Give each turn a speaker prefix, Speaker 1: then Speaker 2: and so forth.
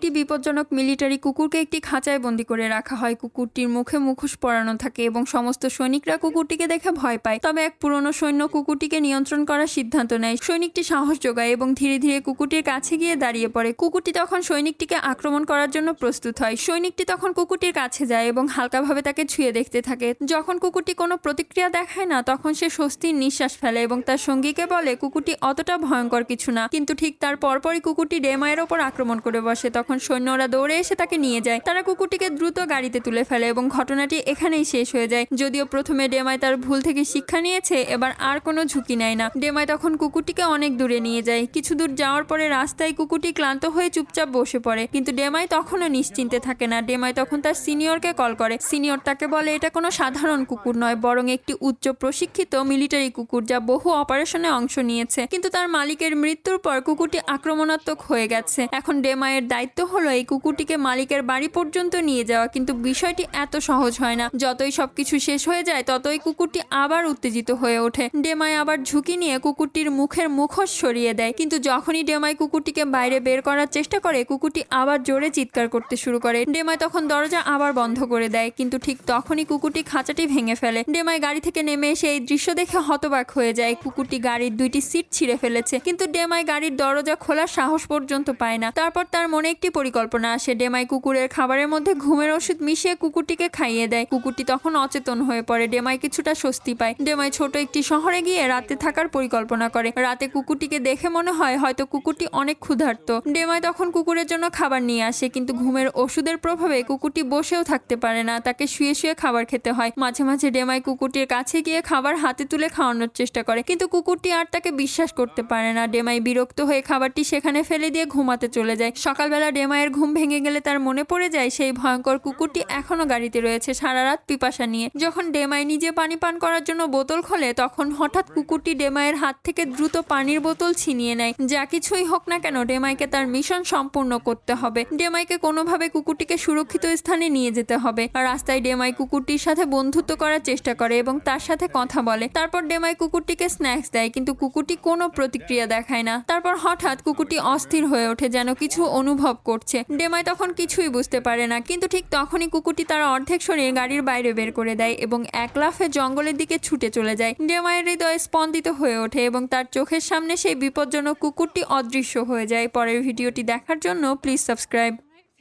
Speaker 1: একটি বিপজ্জনক মিলিটারি কুকুরকে একটি খাঁচায় বন্দি করে রাখা হয়। কুকুরটির মুখে মুখোশ পরানো থাকে এবং সমস্ত সৈনিকরা কুকুরটিকে দেখে ভয় পায়। তবে এক পুরনো সৈন্য কুকুরটিকে নিয়ন্ত্রণ করার সিদ্ধান্ত নেয়। সৈনিকটি সাহস যোগায় এবং ধীরে ধীরে কুকুরটির কাছে গিয়ে দাঁড়িয়ে পড়ে। কুকুরটি তখন সৈনিকটিকে আক্রমণ করার জন্য প্রস্তুত হয়। সৈনিকটি তখন কুকুরটির কাছে যায় এবং হালকাভাবে তাকে ছুঁয়ে দেখতে থাকে। যখন কুকুরটি কোনো প্রতিক্রিয়া দেখায় না, তখন সে স্বস্তির নিঃশ্বাস ফেলে এবং তার সঙ্গীকে বলে, কুকুরটি অতটা ভয়ঙ্কর কিছু না। কিন্তু ঠিক তার পরপরই কুকুরটি ডেমায়ের ওপর আক্রমণ করে বসে। তখন সৈন্যরা দৌড়ে এসে তাকে নিয়ে যায়, তারা কুকুরটিকে দ্রুত গাড়িতে তুলে ফেলে এবং ঘটনাটি এখানেই শেষ হয়ে যায়। যদিও প্রথমে ডেমাই তার ভুল থেকে শিক্ষা নিয়েছে, এবার আর কোনো ঝুঁকি নেয় না। ডেমাই তখন কুকুরটিকে অনেক দূরে নিয়ে যায়। কিছু দূর যাওয়ার পরে রাস্তায় কুকুরটি ক্লান্ত হয়ে চুপচাপ বসে পড়ে। কিন্তু ডেমাই তখনও নিশ্চিন্তে থাকে না। ডেমাই তখন তার সিনিয়রকে কল করে। সিনিয়র তাকে বলে, এটা কোনো সাধারণ কুকুর নয়, বরং একটি উচ্চ প্রশিক্ষিত মিলিটারি কুকুর যা বহু অপারেশনে অংশ নিয়েছে। কিন্তু তার মালিকের মৃত্যুর পর কুকুরটি আক্রমণাত্মক হয়ে গেছে। এখন ডেমাইয়ের দায়িত্ব হলো, এই কুকুরটিকে মালিকের বাড়ি পর্যন্ত নিয়ে যাওয়া কিন্তু বিষয়টি এত সহজ হয় না। যতই সবকিছু শেষ হয়ে যায়, ততই কুকুরটি আবার উত্তেজিত হয়ে ওঠে। ডেমাই আবার ঝুঁকি নিয়ে কুকুরটির মুখের মুখোশ সরিয়ে দেয়। কিন্তু যখনই ডেমাই কুকুরটিকে বাইরে বের করার চেষ্টা করে, কুকুরটি আবার জোরে চিৎকার করতে শুরু করে। ডেমাই তখন দরজা আবার বন্ধ করে দেয়, কিন্তু ঠিক তখনই কুকুরটি খাঁচাটি ভেঙে ফেলে। ডেমাই গাড়ি থেকে নেমে এসে এই দৃশ্য দেখে হতবাক হয়ে যায়। কুকুরটি গাড়ির দুইটি সিট ছিঁড়ে ফেলেছে, কিন্তু ডেমাই গাড়ির দরজা খোলার সাহস পর্যন্ত পায় না। তারপর তার মনে একটি পরিকল্পনা। আসে ডেমাই কুকুরের খাবারের মধ্যে ঘুমের ওষুধ মিশিয়ে কুকুরটিকে খাইয়ে দেয়। কুকুরটি তখন অচেতন হয়ে পড়ে। ডেমাই কিছুটা স্বস্তি পায়। ডেমাই ছোট একটি শহরে গিয়ে রাতে থাকার পরিকল্পনা করে। রাতে কুকুরটিকে দেখে মনে হয় হয়তো কুকুরটি অনেক ক্ষুধার্ত। ডেমাই তখন কুকুরের জন্য খাবার নিয়ে আসে, কিন্তু ঘুমের ওষুধের প্রভাবে কুকুরটি বসেও থাকতে পারে না। তাকে শুয়ে শুয়ে খাবার খেতে হয়। মাঝে মাঝে ডেমাই কুকুরটির কাছে গিয়ে খাবার হাতে তুলে খাওয়ানোর চেষ্টা করে, কিন্তু কুকুরটি আর তাকে বিশ্বাস করতে পারে না। ডেমাই বিরক্ত হয়ে খাবারটি সেখানে ফেলে দিয়ে ঘুমাতে চলে যায়। সকালবেলা ডেমাইয়ের ঘুম ভেঙে গেলে তার মনে পড়ে যায়, সেই ভয়ঙ্কর কুকুরটি এখনও গাড়িতে রয়েছে সারা রাত পিপাসা নিয়ে। যখন ডেমাই নিজে পানি পান করার জন্য বোতল খোলে, তখন হঠাৎ কুকুরটি ডেমায়ের হাত থেকে দ্রুত পানির বোতল ছিনিয়ে নেয়। যা কিছুই হোক না কেন, ডেমাইকে তার মিশন সম্পূর্ণ করতে হবে। ডেমাইকে কোনোভাবে কুকুরটিকে সুরক্ষিত স্থানে নিয়ে যেতে হবে। রাস্তায় ডেমাই কুকুরটির সাথে বন্ধুত্ব করার চেষ্টা করে এবং তার সাথে কথা বলে। তারপর ডেমাই কুকুরটিকে স্ন্যাক্স দেয়, কিন্তু কুকুরটি কোনো প্রতিক্রিয়া দেখায় না। তারপর হঠাৎ কুকুরটি অস্থির হয়ে ওঠে, যেন কিছু অনুভব করছে। ডেমাই তখন কিছুই বুঝতে পারে না, কিন্তু ঠিক তখনই কুকুরটি তার অর্ধেক শরীর গাড়ির বাইরে বের করে দেয় এবং এক লাফে জঙ্গলের দিকে ছুটে চলে যায়। ডেমাইয়ের হৃদয় স্পন্দিত হয়ে ওঠে এবং তার চোখের সামনে সেই বিপজ্জনক কুকুরটি অদৃশ্য হয়ে যায়। পরের ভিডিওটি দেখার জন্য প্লিজ সাবস্ক্রাইব।